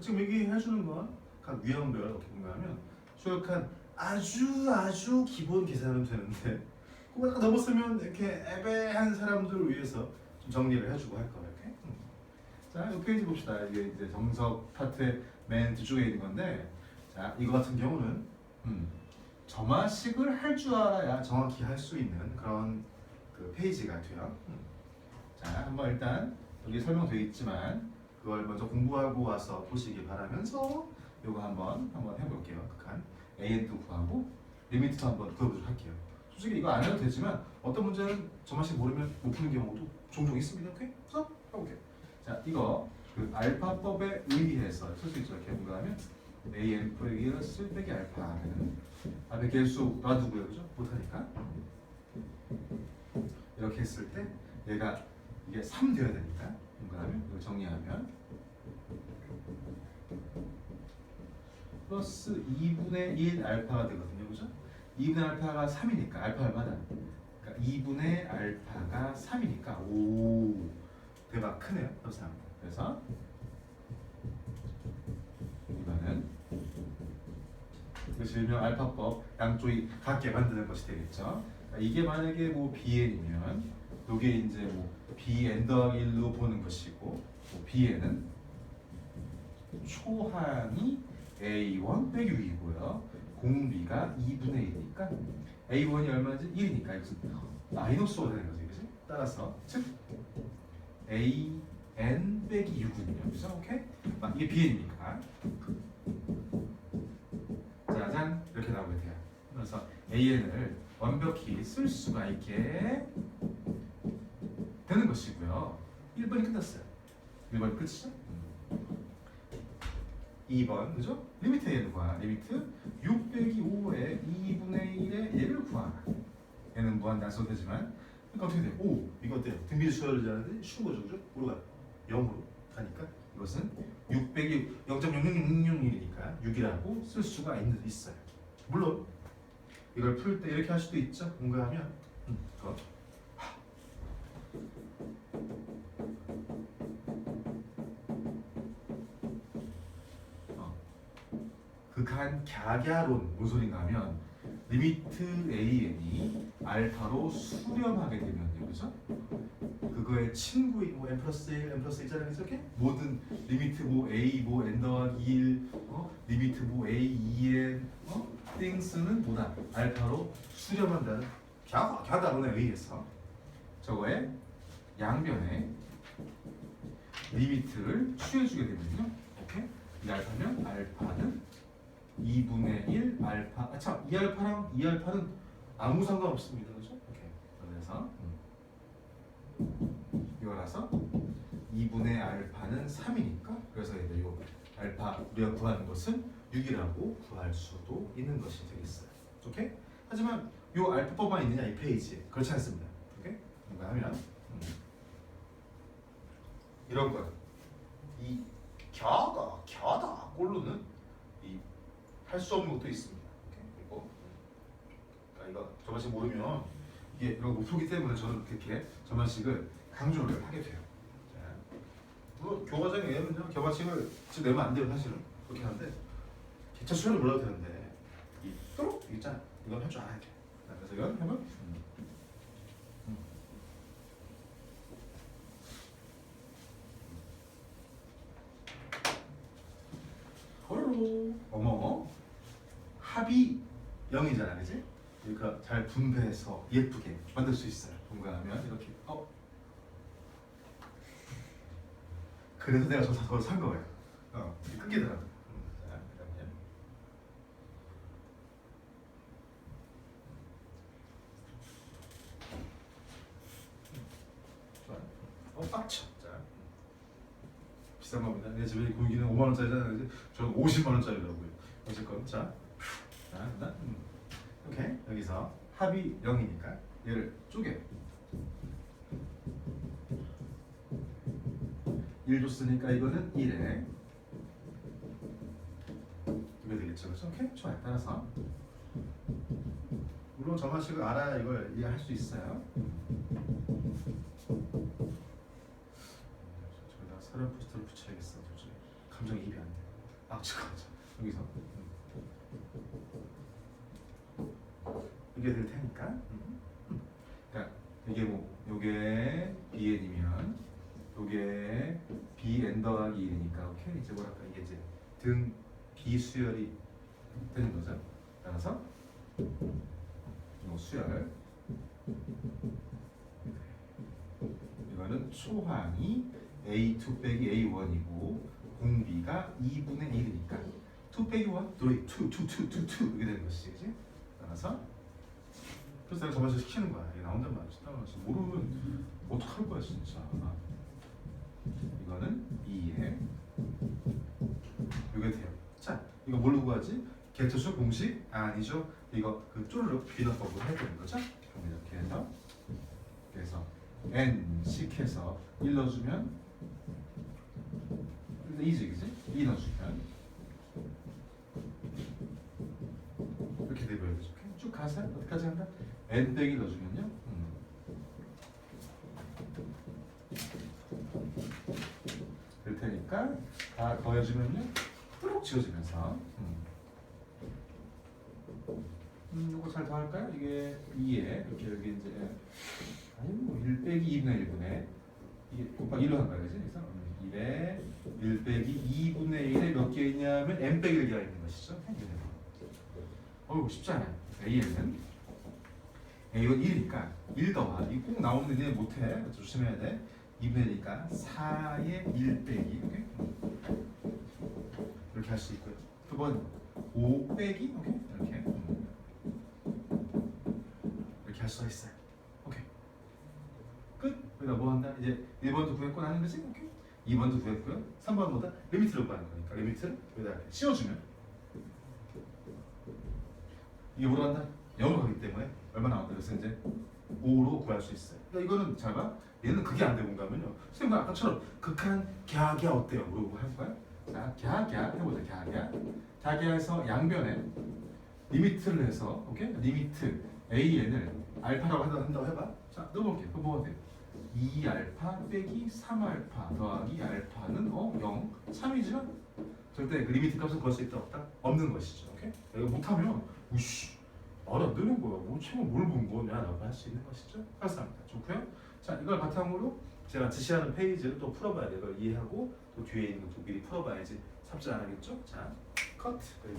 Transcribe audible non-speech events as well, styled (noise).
지금 얘기해주는 건 각 유형별 어떻게 공부하면 조역한 아주 아주 기본 계산은 되는데 그거 약간 넘었으면 이렇게 애매한 사람들을 위해서 좀 정리를 해주고 할 거예요. 이렇게. 음. 자, 이 페이지 봅시다. 이게 이제 정석 파트의 맨 뒤쪽에 있는 건데, 자, 이거 같은 경우는 음, 점화식을 할 줄 알아야 정확히 할 수 있는 그런 그 페이지가 돼요. 음. 자, 한번 일단 여기 설명되어 있지만 그걸 먼저 공부하고 와서 보시기 바라면서 이거 한번 한번 해볼게요. 극한 AN도 구하고 리미트도 한번 구해보도록 할게요. 솔직히 이거 안 해도 되지만 어떤 문제는 저만씩 모르면 못 푸는 경우도 종종 있습니다. 오케이? 그래서 해볼게요. 자, 이거 그 알파법에 의해서 쓸 수 있죠. 이렇게 뭔가하면 AN 플러스 빼기 알파는 앞에 개수 놔두고요, 그죠? 못하니까 이렇게 했을 때 얘가 이게 3 되어야 되니까 이걸 정리하면 플러스 2분의 1 알파가 되거든요, 그죠? 2분의 알파가 3이니까 알파 얼마다? 그러니까 2분의 알파가 3이니까 오 대박 크네요, 감사합니다. 그래서 이거는 이것이 일명 알파법 양쪽이 같게 만드는 것이 되겠죠. 그러니까 이게 만약에 뭐 bn이면 이게 이제 뭐 bn 더하기 1로 보는 것이고 뭐 bn은 초항이 a1 빼기 6이고요. 공비가 2분의 1이니까 a1이 얼마지? 1이니까 이것은 마이너스가 되는 거지, 그지? 따라서 즉 an 빼기 6은요, 그죠? 오케이? 아, 이게 bn이니까 짜잔 이렇게 나오게 돼요. 그래서 an을 완벽히 쓸 수가 있게 되는 것이고요. 1번이 끝났어요. 1번이 끝이죠? 2번 그죠? 리미트 얘를 구하라. 리미트 6 빼기 5의 2분의 1의 얘를 구하라. 얘는 무한 단소되지만 그러니까 어떻게 돼? 오 이거 어때요? 등비를 수열하는데 쉬운 거죠, 그죠? 뭐가 0으로 가니까 이것은 6 빼기 0.00061이니까 6이라고 쓸 수가 있는 있어요. 물론 이걸 풀 때 이렇게 할 수도 있죠. 공부하면 음, 그 극한 갸갸론 무슨 소린가 하면 리미트 an이 알파로 수렴하게 되면요 그죠? 그거의 친구인 뭐 n 플러스 1, n 플러스 1자라는 이렇게 모든 리미트 뭐 a 뭐 n 더하기 1 어? 리미트 뭐 a 2n 어? 띵스는 뭐다? 알파로 수렴한다는 갸, 갸다론에 의해서 저거의 양변에 리미트를 취해주게 되면요 오케이? 이 알파면 알파는 2분의 1 알파 아참이 알파랑 이 알파는 아무 상관없습니다 그죠? 그래서 음. 이거라서 2분의 알파는 3이니까 그래서 이제 요 알파 우리가 구하는 것은 6이라고 구할 수도 있는 것이 되겠어요 오케이? 하지만 요 알파법만 있느냐 이 페이지에 그렇지 않습니다 오케이? 뭔가 하면 음. 이런 거이 갸가 갸다 꼴로는 이 할 수 없는 것도 있습니다. 그리고 이거 저만식 모르면 이게 이런 풀기 때문에 저는 그렇게 저만식을 강조를 하게 돼요. 자, 물론 교과정에 예는 교과식을 지금 내면 안 돼요 사실은 그렇게 하는데 기차 수련을 몰라도 되는데 이 또록 있잖아 이건 할 줄 알아야 돼. 자, 그래서 이건. 홀로 어머 합이 0이잖아 그지? 그러니까 잘 분배해서 예쁘게 만들 수 있어요 분배하면 이렇게 어 그래서 내가 저서 저걸 산 거예요 어 끊기더라고 어 빡쳐 자 비싼 겁니다. 내 집에 공기는 5만 원짜리잖아요. 저는 50만 원짜리라고요. 어쨌건 자. 오케이 여기서 합이 0이니까 얘를 쪼개. 1 줬으니까 이거는 1에 이게 되겠죠, 그렇죠? 오케이 좋아요. 따라서 물론 정화식을 알아야 이걸 이해할 수 있어요. 저기다 사료 포스터를 붙여야겠어. 감정이입이 안 돼. (laughs) 합치고 하자. 여기서 이게 될 테니까. 음. 그러니까 이게 뭐 요게 bn이면 요게 bn 더하기 1이니까 오케이 이제 뭐랄까 이게 이제 등 비수열이 되는 거죠. 따라서 요 수열 이거는 초항이 A2 빼기 A1이고 공비가 2분의 1이니까 2 빼기 1, 3, 2, 2, 2, 2, 2 이렇게 되는 것이지? 따라서 그래서 내가 저번에 시키는 거야 나온단 말이지 따라서 모르면 어떡할 거야 진짜 이거는 2에 이게 돼요 자 이거 뭘로 구하지? 개토수 공식? 아니죠 이거 그 쪼르륵 비너법으로 해야 되는 거죠? 그럼 이렇게 해서 그래서 n씩 해서 1 넣어주면 일단 2지 그지? 2 넣어주면 이렇게 돼버려야 되죠 오케이? 쭉 가세요 어디까지 한다? n 빼기 넣어주면요 음. 될 테니까 다 더해주면요 뚜룩 지워지면서 음. 음, 이거 잘 더할까요? 이게 2에 이렇게 여기 이제 아니 뭐1 빼기 2분의 1분의 이게 곱하기 1로 한 거야 그지? 그래서 1에 1 빼기 2분의 1에 몇 개 있냐면 n 빼기 1개가 있는 것이죠 어이구 쉽지 않아요 a는 a는 1이니까 1 더하 이거 꼭 나오는데 얘 못해. 조심해야 돼. 2분의 1이니까 4의 1 빼기. 이렇게 이렇게 할 수 있고요. 두번 5 빼기? 오케이? 이렇게. 음. 이렇게 할 수가 있어요. 오케이. 끝. 여기다 뭐 한다? 이제 1번도 구했고 나는 거지? 오케이. 2번도 구했고요. 3번은 뭐다 리미트를 구하는 거니까 리미트를 여기다 씌워주면 이게 한다? 0으로 가기 때문에 얼마 나온다 그래서 이제 5로 구할 수 있어요. 그러니까 이거는 잘 봐? 얘는 그게 안 되고 가면요. 선생님 아까처럼 극한 갸갸 어때요? 물어보고 할 거야? 자 갸갸 해보자 갸갸. 갸갸에서 양변에 리미트를 해서 오케이? 리미트 AN을 알파라고 한다- 한다고 해봐. 자 넣어볼게. 그거 뭐가 돼? 2알파 빼기 3알파 더하기 알파는 어? 0 3이지만 절대 그 리미트 값을 구할 수 있다 없다? 없는 것이죠. 오케이? 이거 못하면 우씨 말이 안 되는 거야. 뭐 책은 뭘본 거냐? 라고 할 수 있는 것이죠. 감사합니다. 좋고요. 자 이걸 바탕으로 제가 지시하는 페이지를 또 풀어봐야 돼요. 이해하고 또 뒤에 있는 것도 미리 풀어봐야지 삽질 안 하겠죠? 자 컷. 그리고